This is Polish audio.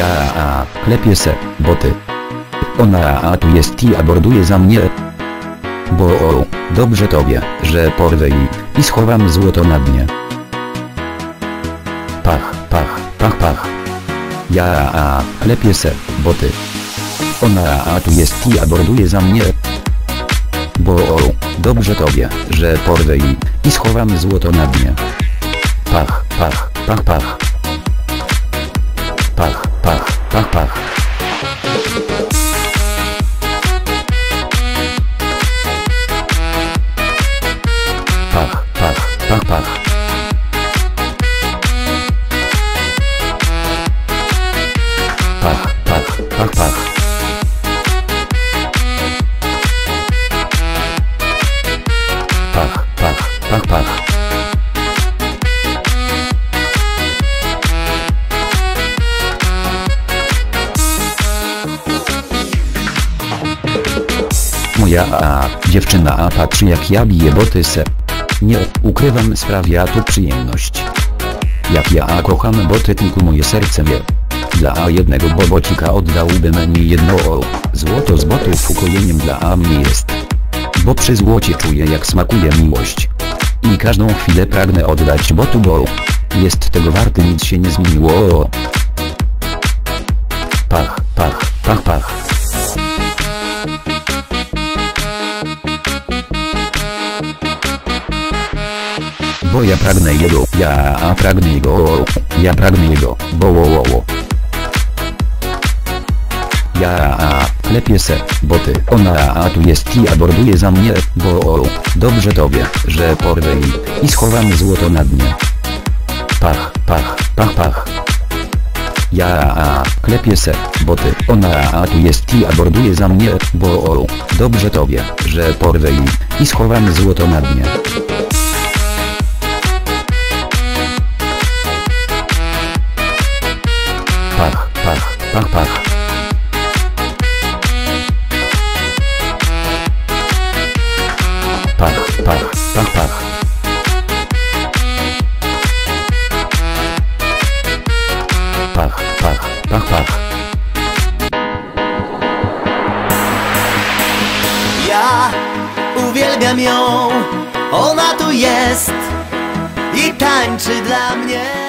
Ja a, klepie se, boty. Ona a tu jest i aborduje za mnie. Bo o, dobrze tobie, że porwę i, i schowam złoto na dnie. Pach, pach, pach, pach. Ja a, klepie se, boty. Ona a tu jest i aborduje za mnie. Bo o, dobrze tobie, że porwę i, i schowam złoto na dnie. Pach, pach, pach, pach. Pach, pach, pach, pach. Pach, pach, pach, pach. Pach, pach, pach, pach. Pach, pach, pach, pach. Moja a, dziewczyna a patrzy jak ja biję boty se. Nie, ukrywam sprawia tu przyjemność. Jak ja a kocham boty tylko moje serce wie. Dla jednego bobocika oddałbym mi jedno o. Złoto z botów ukojeniem dla mnie jest. Bo przy złocie czuję jak smakuje miłość. I każdą chwilę pragnę oddać botu bo jest tego warty nic się nie zmieniło. Pach, pach, pach, pach. Bo ja pragnę jego, ja pragnę jego, ja pragnę jego, bo wo. Ja a, klepie se, boty, ona a tu jest i aborduje za mnie, bo o, dobrze tobie, że porwę i, i schowam złoto na dnie. Pach, pach, pach, pach. Ja klepie se, boty, ona a tu jest i aborduje za mnie, bo o, dobrze tobie, że porwę i, i schowam złoto na dnie. Pach, pach, pach. Pach, pach, pach, pach. Pach, pach, pach. Ja uwielbiam ją, ona tu jest i tańczy dla mnie.